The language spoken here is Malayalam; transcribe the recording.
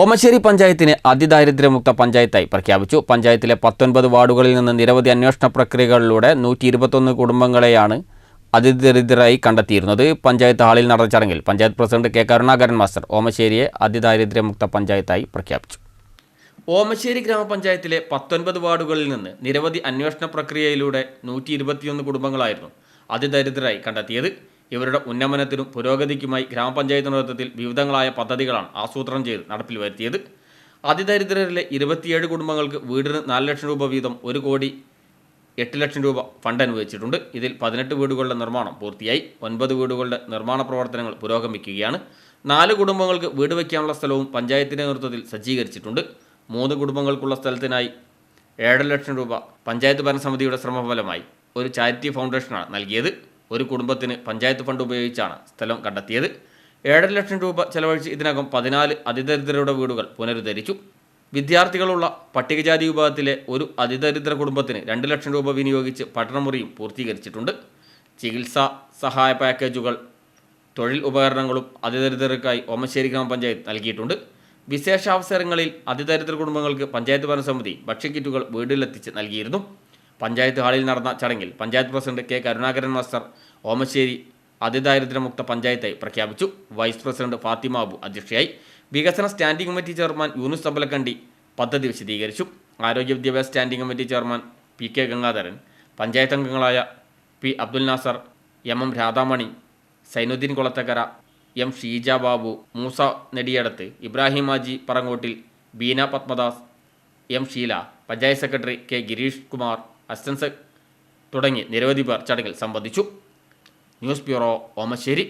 ഓമശ്ശേരി പഞ്ചായത്തിനെ അതിദാരിദ്ര്യമുക്ത പഞ്ചായത്തായി പ്രഖ്യാപിച്ചു. പഞ്ചായത്തിലെ പത്തൊൻപത് വാർഡുകളിൽ നിന്ന് നിരവധി അന്വേഷണ പ്രക്രിയകളിലൂടെ നൂറ്റി ഇരുപത്തൊന്ന് കുടുംബങ്ങളെയാണ് അതിദരിദ്രരായി കണ്ടെത്തിയിരുന്നത്. പഞ്ചായത്ത് ഹാളിൽ നടന്ന ചടങ്ങിൽ panchayat president K Karunakaran master ഓമശ്ശേരിയെ അതിദാരിദ്ര്യമുക്ത പഞ്ചായത്തായി പ്രഖ്യാപിച്ചു. ഓമശ്ശേരി ഗ്രാമപഞ്ചായത്തിലെ പത്തൊൻപത് വാർഡുകളിൽ നിന്ന് നിരവധി അന്വേഷണ പ്രക്രിയയിലൂടെ നൂറ്റി കുടുംബങ്ങളായിരുന്നു അതിദരിദ്രരായി കണ്ടെത്തിയത്. ഇവരുടെ ഉന്നമനത്തിനും പുരോഗതിക്കുമായി ഗ്രാമപഞ്ചായത്ത് നേതൃത്വത്തിൽ വിവിധങ്ങളായ പദ്ധതികളാണ് ആസൂത്രണം ചെയ്ത് നടപ്പിൽ വരുത്തിയത്. അതിദരിദ്രരിലെ ഇരുപത്തിയേഴ് കുടുംബങ്ങൾക്ക് വീടിന് നാല് ലക്ഷം രൂപ വീതം ഒരു കോടി എട്ട് ലക്ഷം രൂപ ഫണ്ട് അനുവദിച്ചിട്ടുണ്ട്. ഇതിൽ പതിനെട്ട് വീടുകളുടെ നിർമ്മാണം പൂർത്തിയായി. ഒൻപത് വീടുകളുടെ നിർമ്മാണ പ്രവർത്തനങ്ങൾ പുരോഗമിക്കുകയാണ്. നാല് കുടുംബങ്ങൾക്ക് വീട് വയ്ക്കാനുള്ള സ്ഥലവും പഞ്ചായത്തിന്റെ നേതൃത്വത്തിൽ സജ്ജീകരിച്ചിട്ടുണ്ട്. മൂന്ന് കുടുംബങ്ങൾക്കുള്ള സ്ഥലത്തിനായി ഏഴര ലക്ഷം രൂപ പഞ്ചായത്ത് ഭരണസമിതിയുടെ ശ്രമഫലമായി ഒരു ചാരിറ്റി ഫൗണ്ടേഷനാണ് നൽകിയത്. ഒരു കുടുംബത്തിന് പഞ്ചായത്ത് ഫണ്ട് ഉപയോഗിച്ചാണ് സ്ഥലം കണ്ടെത്തിയത്. ഏഴര ലക്ഷം രൂപ ചെലവഴിച്ച് ഇതിനകം പതിനാല് അതിദരിദ്രരുടെ വീടുകൾ പുനരുദ്ധരിച്ചു. വിദ്യാർത്ഥികളുള്ള പട്ടികജാതി വിഭാഗത്തിലെ ഒരു അതിദരിദ്ര കുടുംബത്തിന് രണ്ട് ലക്ഷം രൂപ വിനിയോഗിച്ച് പഠനമുറിയും പൂർത്തീകരിച്ചിട്ടുണ്ട്. ചികിത്സാ സഹായ പാക്കേജുകൾ തൊഴിൽ ഉപകരണങ്ങളും അതിദരിദ്രർക്കായി ഓമശ്ശേരി ഗ്രാമപഞ്ചായത്ത് നൽകിയിട്ടുണ്ട്. വിശേഷാവസരങ്ങളിൽ അതിദരിദ്ര കുടുംബങ്ങൾക്ക് പഞ്ചായത്ത് ഭരണസമിതി ഭക്ഷ്യക്കിറ്റുകൾ വീട്ടിലെത്തിച്ച് നൽകിയിരുന്നു. പഞ്ചായത്ത് ഹാളിൽ നടന്ന ചടങ്ങിൽ panchayat president K Karunakaran master Omassery അതിദാരിദ്ര്യമുക്ത പഞ്ചായത്തായി പ്രഖ്യാപിച്ചു. വൈസ് പ്രസിഡന്റ് ഫാത്തിമ അബു അധ്യക്ഷയായി. വികസന standing committee chairman Yunus Thambalakandi പദ്ധതി വിശദീകരിച്ചു. ആരോഗ്യ വിദ്യാഭ്യാസ standing committee chairman P K Gangadharan panchayat അംഗങ്ങളായ P Abdul Nasar M M Radhamani Zainuddin Kulathakkara M Sheeja Babu Moosa Nediyadath Ibrahim Aji Parangottil Beena Padmadas M Sheela panchayat secretary K Girish Kumar assistant sec തുടങ്ങി നിരവധി പേർ ചടങ്ങിൽ സംബന്ധിച്ചു. News bureau Omassery.